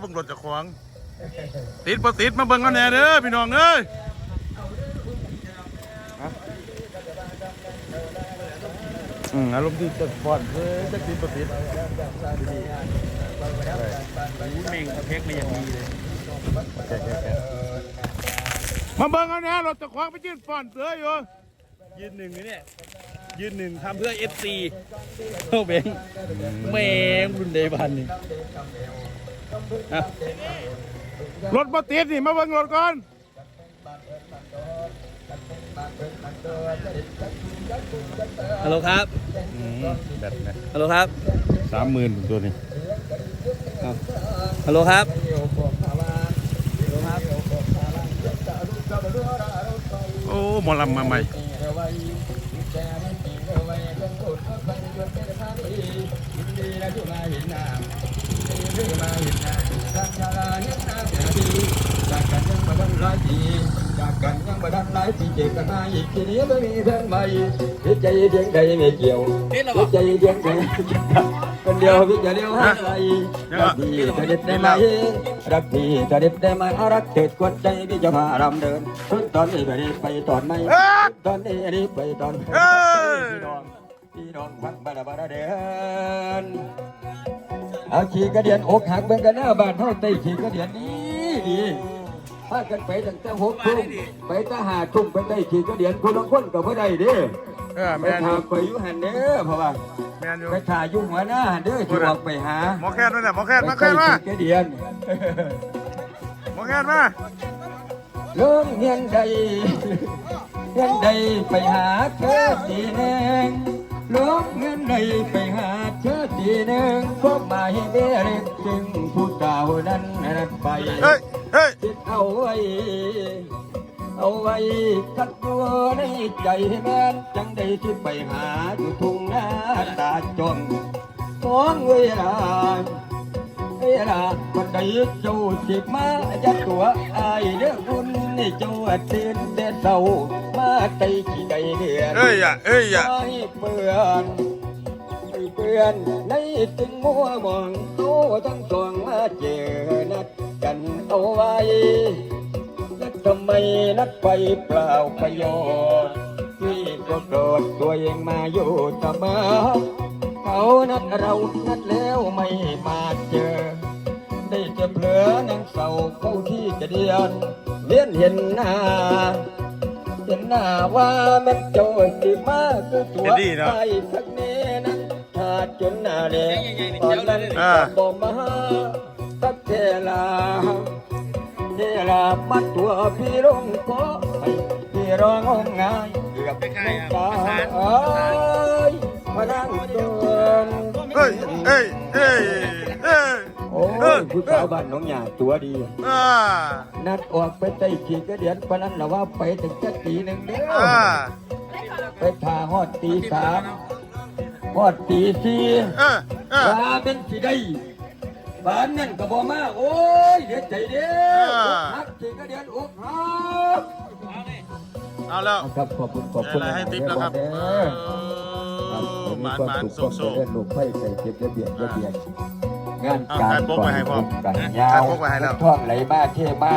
เบิ่งรถเจะขวางติดบ่ติดมาเบิ่งกันแหน่เด้อพี่น้องเอ้ยฮะอืมอารมณ์ดีจะฟอนเฮ้ยจะติดบ่ติดเม่งเทคมาอย่างดีเลยมาเบิ่งกันแหน่รถเจะขวางไปยืนฟอนเสืออยู่ยืนหนึ่งเนี่ยยืนหนึ่งทำเพื่อ FC เข้าเบงแม่งรุ่นเดบันนี่อะ รถบ่ติดนี่มาเบิ่งรถก่อนฮัลโหลครับแบบนะฮัลโหลครับสามหมื่นตัวนี้ฮัลโหลครับโอ้หมอลำมาใหม่จา กกันยังมาดันหลายปีจากกันยังมาดันหลายปีเจอกันมาอีกทีนี้ไม่มีเพื่อนใหม่พิใจเดียงใดไม่เกี่ยวพิจใจเดียงใดคนเดียวพิจารณาให้ไรรักพี่จะเด็ดได้ไหมรักพี่จะเด็ดได้ไหมรักเถิดกดใจพี่จะมารำเดินตอนนี้ไปไปตอนไหมตอนนี้รีบไปตอนพี่น้องพี่น้องพักบาราบาราเดิน เอาขี่กระเดียนอกหักเบิ่งกันหน้าบ้านเท่าเตยขี่กระเดียนนี่ดีพากันไปตั้งแต่หกทุ่มไปตั้งห้าทุ่มไปได้ขี่กระเดียนคนละคนกับพ่ได้เด้อเออไปแม่นอทายู่ไปอยู่หันเด้อเพราะว่าแม่นอยู่ไปถ่ายยุ่งหัวหน้าหันเด้อที่ออกไปหาหมอแค่นนั่นแหละหมอแค่นมาไปแค่นมาขี่กระเดียน หมอแค่นมาลงเฮียนใดเฮียนใดไปหาเธอตีแนง ลงเงินใดไปหาเธอตีหนึ่งก็หมายเด้อเล็กจึงผู้เก่านั้นนั้นไปเฮ้ยเฮ้ยคิดเอาไว้ เอาไว้คัดตัวในใจให้แม่นจังได้ที่ไปหาอยู่ทุ่งนาตาจนมองเวลาเวลาคนใดเจ้าสิมาจัดตัวอายเด้อคุณ นี่เจ้าตื่นแต่เศร้ามาไตขี้ไก่เดือนเอ้ยอะเอ้ยอะไม่เปื่อนไม่เปื่อนในตึงมัวมองเขาทั้งสองมาเจอนัดกันเอาไว้นัดทำไมนัดไปเปล่าประโยชน์พี่ก็โกรธตัวเองมาอยู่เสมอเขานัดเรานัดแล้วไม่มาเจอได้จะเผลอนางเศร้าเข้าที่จะเดียน เลียนเห็นหน้าเห็นหน้าว่าแม่นโจยสิมาคือตัวไปสักเน่นั้นถ้าจนหน้าแดงตอนนั้นก็บ่มาสักเทลาเทลามัดตัวพี่ลงก็ให้พี่ร้องงมงายเกือบน้ำตาเอ้ยมานั่งเดินเฮ้ยเอ้ยเอ้ยเอ้ยโอ้ยผู้สาวบ้านน้องหยาตัวดี อ่านัดออกไปไต่ขี่กระเดียนปะนั้นละว่าไปถึงจะตีหนึ่งเด้ออ่าไปพาฮอดตีสามฮอดตีสี่เออเออว่าเป็นสิได้บ้านนั่นก็บ่มาโอ้ยเดี๋ยวใจเด้ออกหักขี่กระเดียนอกหักเอาแล้ว ครับขอบคุณขอบได้คุณอะไรให้ติ๊บแล้วครับเด้เอออหมานหมานสุสุขกสุสุขกลูกไฟใส่เก็บระเบียบระเบียบ งานการถ่ายปกไว้ให้พ่อกันยาวท่องไหลมาเท่มา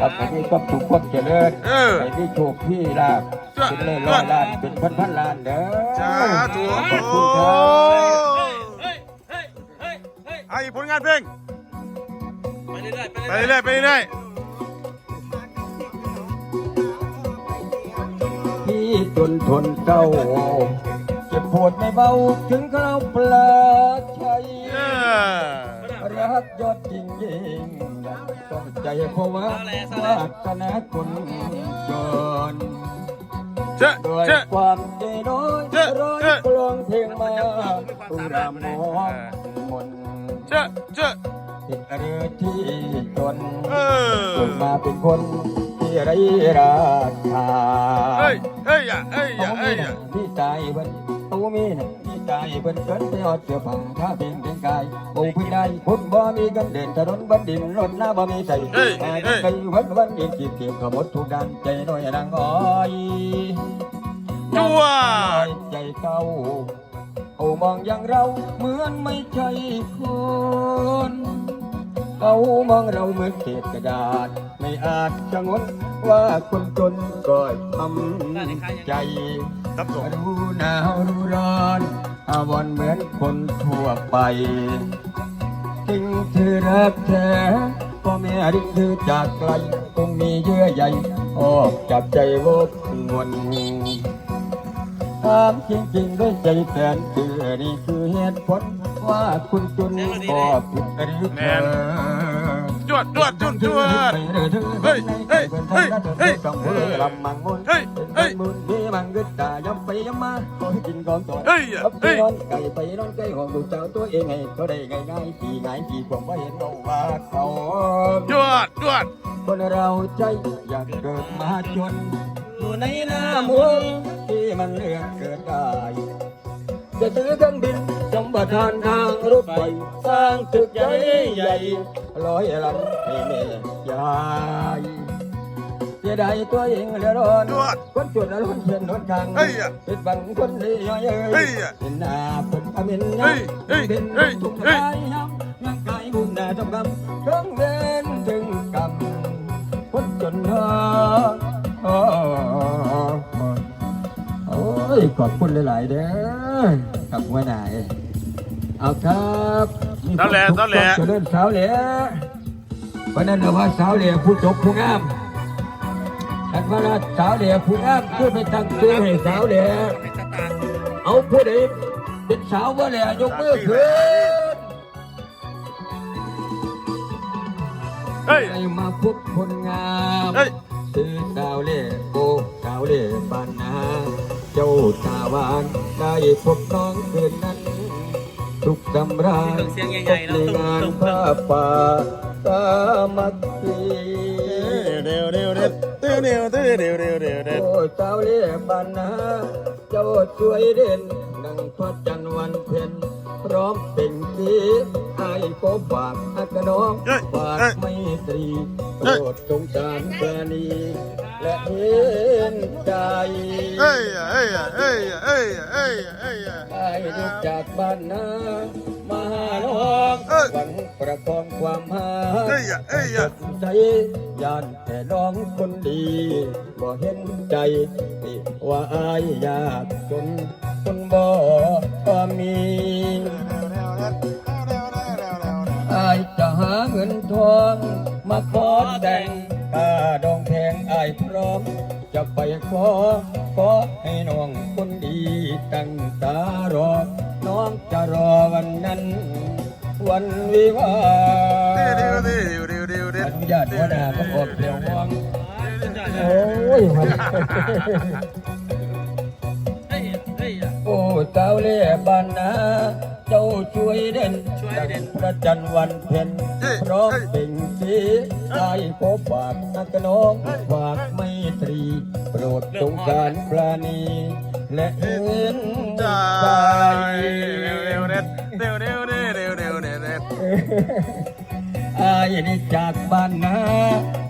กับอันนี้ก็ถูกความเจริญไอ้ที่โชคพี่ลาบเป็นเล่ร้อยล้านเป็นพันพันล้านเด้อจ้าถูกขอบคุณครับไอ้ผลงานเพลงไปเรื่อยไปเรื่อยไปเรื่อยพี่จนทนเก้าเจ็บปวดไม่เบาถึงคราวปลา อรักยอดจริงยิ่งยังต้องใจเพราะว่าวาสนาคนจนเจ๊ะด้วยเจ๊ะความใจน้อยเจ๊ะร้อยเจ๊ะกลองเพลงมาตุรามอนมนเจ๊ะเจ๊ะติดเรือที่จนเออจนมาเป็นคนที่ไร้ราคาเอ้ยเอ้ยอย่าเอ้ยอย่าเอาเอ้มียอย่าน่ะพี่ตายเพิ่นเอามีน่ะ พี่ตายเพิ่นเกินไปอดเสื้อผ้าถ้าเพียงเพียงกายโอ้พี่ได้พุ่นบ่มีกันเด่นถนนบันดินรถหน้าบ่มีใส่มาจังไกวันวันเดียจีบเก็บขมดทุกด้านใจน้อยนางอ้อยจัวใจเก่าโอ้มองอย่างเราเหมือนไม่ใช่คนเขามองเราเหมือนเศษกระดาษ ไม่อาจจะงนว่าคนจนก็ทำใจรู้หนาวรู้ร้อน อาวรณ์เหมือนคนทั่วไปทิ้งเธอรักแท้พ่อแม่ดิ้งเธอจากไกลคงมีเยื่อใยออกจากใจวกวนถามจริงๆด้วยใจแฟนเธอนี่คือเหตุผลว่าคุณจนก็ผิดหรือเปล่าจ วดจวดจวดจวดเฮ้ยเฮ้ยเฮ้ยเฮ้ยต้องมือลำมังมุนเฮ้ยเฮ้ยมุนมีมังกึดตาย้ำไปย้ำมาขอให้กินก่อนต่อเฮ้ยรับไปเฮ้ยนอนไก่ไปนอนไก่ห้องดูเจ้าตัวเองให้เขาได้ง่ายง่ายๆสี่ง่ายสี่ผมว่าเห็นเราว่าเขาจวดจวดคนเราใจอยากเกิดมาจนอยู่ในหน้าเมืองที่มันเลือกเกิดได้ จะซื้อเครื่องบินจำประทานทางรถไฟสร้างตึกใหญ่ใหญ่ร้อยลำให้แม่ยายเสียดายตัวเองเหลือร้อนจวดคนจนแล้วคนเพียนคนกลางเฮ้ยอะปิดบังคนเลี้ยงเอ้เฮ้ยยอะเห็นหน้าคนทำเห็นเฮ้ยเฮ้ยเป็นเฮ้ยทุกเฮ้ยทายย้ำร่างกายมุ่งหน้าจำกำเครื่องเดิ ยขอบคุณหลาย ๆ เด้อกับหัวหน้าเอ้ยเอาครับมีสาวแหล่สาวแหล่ เจริญสาวแหล่เพราะนั้นเราว่าสาวแหล่ผู้จบผู้งามอันว่าสาวแหล่ผู้งามคือไปตั้งชื่อให้สาวแหล่เอาผู้ใดเป็นสาวว่าแหล่ยกมือขึ้น เฮ้ยให้มาพบคนงามเฮ้ย ซื้อสาวเล่โบสาวเล่ปานนา เจ้าตาวานได้พบน้องคืนนั้น ทุกดำราตกในอะในงานผ้าป่าสามัคคีเร็วเร็วเร็วเร็วเร็วเร็วเร็วเร็วเร็วเร็วโอ้สาวเล่ปานนาเจ้าช่วยเด่นดังพระจันทร์วันเพ็ญ พร้อมเป็นสีไอ้ก็ฝากอักน้องเฮ้ยฝากเฮ้ยไม่ตรีโปรดสงสารแฟนีและเห็นใจเฮ้ยเฮ้ยเฮ้ยเฮ้ยเฮ้ยเฮ้ยไอ้เด็กจากบ้านนามาหาน้องเอ้ยหวังประคองความหาเฮ้ยเฮ้ยสดใจยานแต่น้องคนดีบ่เห็นใจที่ว่าอายอยากจนคนบ่ก็มี มาขอแต่งตาดองแพงอายพร้อม จะไปขอขอให้น้องคนดีตั้งตารอ น้องจะรอวันนั้น วันวิวาห์เร็วเร็วเร็วเร็วเร็วอนุญาตหัวหน้าก็ออกเสียงวางโอ้ยมันเฮ้ยเฮ้ยโอ้เจ้าเล่บ้านนาเจ้าช่วยเด่นช่วยเด่นพระจันทร์วันเพ็ญพร้อมเป็นสีไอ้ขอฝากนักน้องฝากไม่ตรี โปรดสงสารปราณี และเห็นใจใจเร็วเร็วเร็วเร็วเร็วเร็วเร็วเร็วเร็วเร็วอายนี่จากบ้านนา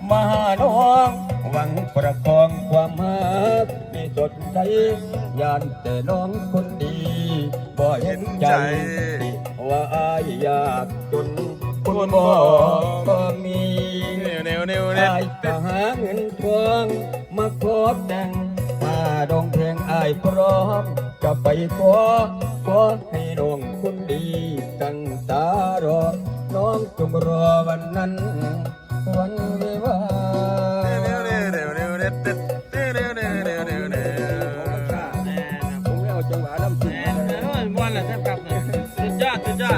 มาหาน้องหวังประคองความหักมีสดใจยานแต่น้องคน ดีบ่เห็นใจ ว่าอายอยากจนคนบ่ก็มีเร็วเร็วเร็วเร็วอายจะหาเงินทองมาขอแต่งถ้าดองเพลงอายพร้อมจะไปขอขอให้น้องคนดีตั้งตารอ น้องจงรอวันนั้น วัน